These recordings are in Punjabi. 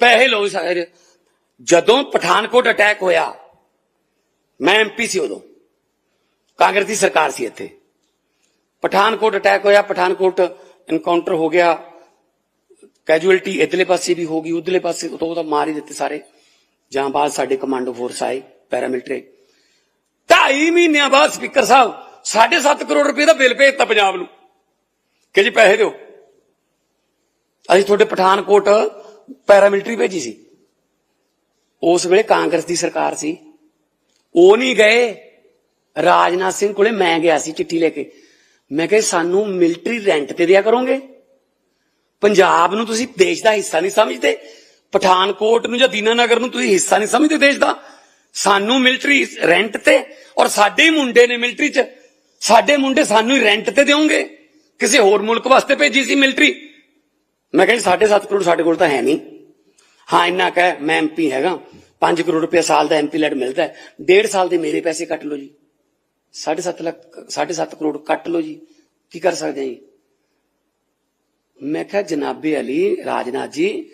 ਪੈਸੇ ਲਓ ਸਾਰੇ। ਜਦੋਂ ਪਠਾਨਕੋਟ ਅਟੈਕ ਹੋਇਆ, ਮੈਂ ਐਮਪੀ ਸੀ ਉਦੋਂ। ਕਾਂਗਰਸ ਦੀ ਸਰਕਾਰ ਸੀ ਇੱਥੇ। ਪਠਾਨਕੋਟ ਅਟੈਕ ਹੋਇਆ, ਪਠਾਨਕੋਟ ਇਨਕਾਊਂਟਰ ਹੋ ਗਿਆ। ਕੈਜੂਅਲਟੀ ਇਧਰਲੇ ਪਾਸੇ ਵੀ ਹੋ ਗਈ, ਉਧਰਲੇ ਪਾਸੇ ਤੋਂ ਤਾਂ ਮਾਰ ਹੀ ਦਿੱਤੇ ਸਾਰੇ। ਜਾਂ ਬਾਅਦ ਸਾਡੇ ਕਮਾਂਡੋ ਫੋਰਸ ਆਏ ਪੈਰਾਮਿਲਟਰੀ ਢਾਈ ਮਹੀਨਿਆਂ ਬਾਅਦ ਸਪੀਕਰ ਸਾਹਿਬ 7.5 ਕਰੋੜ ਰੁਪਏ ਦਾ ਬਿੱਲ ਭੇਜਤਾ ਪੰਜਾਬ ਨੂੰ। ਕਿ ਜੀ ਪੈਸੇ ਦਿਓ। ਅਸੀਂ ਤੁਹਾਡੇ ਪਠਾਨਕੋਟ ਪੈਰਾਮਿਲਟਰੀ ਭੇਜੀ ਸੀ। ਉਸ ਵੇਲੇ ਕਾਂਗਰਸ ਦੀ ਸਰਕਾਰ ਸੀ। ਉਹ ਨਹੀਂ ਗਏ। ਰਾਜਨਾਥ ਸਿੰਘ ਕੋਲੇ ਮੈਂ ਗਿਆ ਸੀ ਚਿੱਠੀ ਲੈ ਕੇ। ਮੈਂ ਕਿਹਾ, ਸਾਨੂੰ ਮਿਲਟਰੀ ਰੈਂਟ ਤੇ ਦਿਆ ਕਰੋਗੇ? ਪੰਜਾਬ ਨੂੰ ਤੁਸੀਂ ਦੇਸ਼ ਦਾ ਹਿੱਸਾ ਨਹੀਂ ਸਮਝਦੇ। ਪਠਾਨਕੋਟ ਨੂੰ ਜਾਂ ਦੀਨਾਨਗਰ ਨੂੰ ਤੁਸੀਂ ਹਿੱਸਾ ਨਹੀਂ ਸਮਝਦੇ ਦੇਸ਼ ਦਾ। ਸਾਨੂੰ ਮਿਲਟਰੀ ਰੈਂਟ ਤੇ ਔਰ ਸਾਡੇ ਹੀ ਮੁੰਡੇ ਨੇ ਮਿਲਟਰੀ 'ਚ। ਸਾਡੇ ਮੁੰਡੇ ਸਾਨੂੰ ਹੀ ਰੈਂਟ ਤੇ ਦਿਓਗੇ। ਕਿਸੇ ਹੋਰ ਮੁਲਕ ਵਾਸਤੇ ਭੇਜੀ ਸੀ ਮਿਲਟਰੀ। ਮੈਂ ਕਿਹਾ ਜੀ 7.5 ਕਰੋੜ ਸਾਡੇ ਕੋਲ ਤਾਂ ਹੈ ਨਹੀਂ। ਹਾਂ, ਇੰਨਾ ਕਹਿ ਮੈਂ ਐਮਪੀ ਹੈਗਾ। 5 ਕਰੋੜ ਰੁਪਏ ਸਾਲ ਦਾ ਐਮਪੀ ਲੈਟ ਮਿਲਦਾ ਡੇਢ ਸਾਲ ਦੇ ਮੇਰੇ ਪੈਸੇ ਕੱਟ ਲਓ ਜੀ। 7.5 ਲੱਖ 7.5 ਕਰੋੜ ਕੱਟ ਲਓ ਜੀ। ਕੀ ਕਰ ਸਕਦੇ ਹਾਂ ਜੀ? ਮੈਂ ਕਿਹਾ, ਜਨਾਬੇ ਅਲੀ, ਰਾਜਨਾਥ ਜੀ,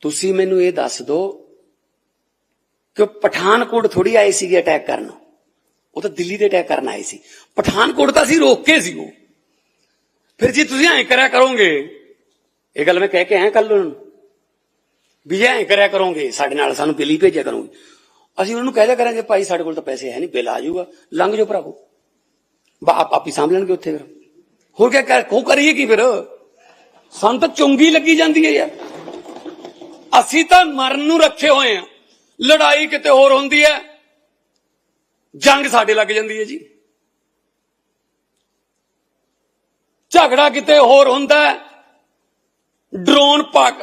ਤੁਸੀਂ ਮੈਨੂੰ ਇਹ ਦੱਸ ਦਿਓ ਕਿ ਉਹ ਪਠਾਨਕੋਟ ਥੋੜੀ ਆਏ ਸੀਗੇ ਅਟੈਕ ਕਰਨ। ਉਹ ਤਾਂ ਦਿੱਲੀ ਦੇ ਅਟੈਕ ਕਰਨ ਆਏ ਸੀ। ਪਠਾਨਕੋਟ ਤਾਂ ਅਸੀਂ ਰੋਕ ਕੇ ਸੀ ਉਹ। ਫਿਰ ਜੀ ਤੁਸੀਂ ਐਂ ਕਰਿਆ ਕਰੋਗੇ ਇਹ ਗੱਲ ਮੈਂ ਕਹਿ ਕੇ ਆਇਆ ਕੱਲ ਉਹਨਾਂ ਨੂੰ। ਵੀ ਜੇ ਐਂ ਕਰਿਆ ਕਰੋਗੇ, ਸਾਡੇ ਨਾਲ ਸਾਨੂੰ ਬਿੱਲ ਹੀ ਭੇਜਿਆ ਕਰੋਗੇ। ਅਸੀਂ ਉਹਨਾਂ ਨੂੰ ਕਹਿ ਦਿਆ ਕਰਾਂਗੇ, ਭਾਈ, ਸਾਡੇ ਕੋਲ ਤਾਂ ਪੈਸੇ ਹੈ ਨਹੀਂ, ਬਿੱਲ ਆ ਜਾਊਗਾ। ਲੰਘ ਜਾਓ ਭਰਾਵੋ। ਬਾ, ਆਪ, ਆਪੀ ਸਾਂਭ ਲੈਣਗੇ ਉੱਥੇ ਫਿਰ। ਹੋਰ ਕਿਆ ਕਰ ਕੋ ਕਰੀਏ ਕੀ ਫਿਰ? ਸਾਨੂੰ ਤਾਂ ਚੁੰਗੀ ਲੱਗੀ ਜਾਂਦੀ ਹੈ ਯਾਰ। ਅਸੀਂ ਤਾਂ ਮਰਨ ਨੂੰ ਰੱਖੇ ਹੋਏ ਆ ਲੜਾਈ ਕਿਤੇ ਹੋਰ ਹੁੰਦੀ ਹੈ। ਜੰਗ ਸਾਡੇ ਲੱਗ ਜਾਂਦੀ ਹੈ ਜੀ। ਝਗੜਾ ਕਿਤੇ ਹੋਰ ਹੁੰਦਾ ਹੈ। ਡਰੋਨ ਪਾਕ,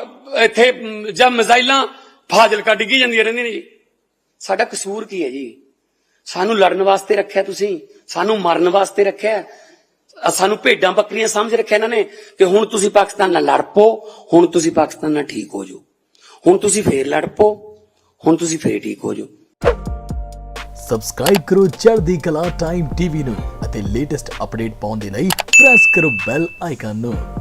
ਇੱਥੇ, ਜਾਂ ਮਿਜ਼ਾਈਲਾਂ ਫਾਜ਼ਿਲਕਾ ਡਿੱਗੀ ਜਾਂਦੀਆਂ ਰਹਿੰਦੀਆਂ ਨੇ ਜੀ। ਸਾਡਾ ਕਸੂਰ ਕੀ ਹੈ ਜੀ? ਸਾਨੂੰ ਲੜਨ ਵਾਸਤੇ ਰੱਖਿਆ ਤੁਸੀਂ, ਸਾਨੂੰ ਮਰਨ ਵਾਸਤੇ ਰੱਖਿਆ। ਸਾਨੂੰ ਭੇਡਾਂ ਬੱਕਰੀਆਂ ਸਮਝ ਰੱਖਿਆ ਇਹਨਾਂ ਨੇ ਕਿ ਹੁਣ ਤੁਸੀਂ ਪਾਕਿਸਤਾਨ ਨਾਲ ਲੜ ਪੋ ਹੁਣ ਤੁਸੀਂ ਪਾਕਿਸਤਾਨ ਨਾਲ ਠੀਕ ਹੋ ਜਾਓ। ਹੁਣ ਤੁਸੀਂ ਫੇਰ ਲੜ ਪੋ ਹੁਣ ਤੁਸੀਂ ਫੇਰ ਠੀਕ ਹੋ ਜਾਓ। ਸਬਸਕ੍ਰਾਈਬ ਕਰੋ ਚੜ੍ਹਦੀ ਕਲਾ ਟਾਈਮ ਟੀਵੀ ਨੂੰ ਅਤੇ ਲੇਟੈਸਟ ਅਪਡੇਟ ਪਾਉਣ ਦੇ ਲਈ ਪ੍ਰੈਸ ਕਰੋ ਬੈਲ ਆਈਕਨ ਨੂੰ।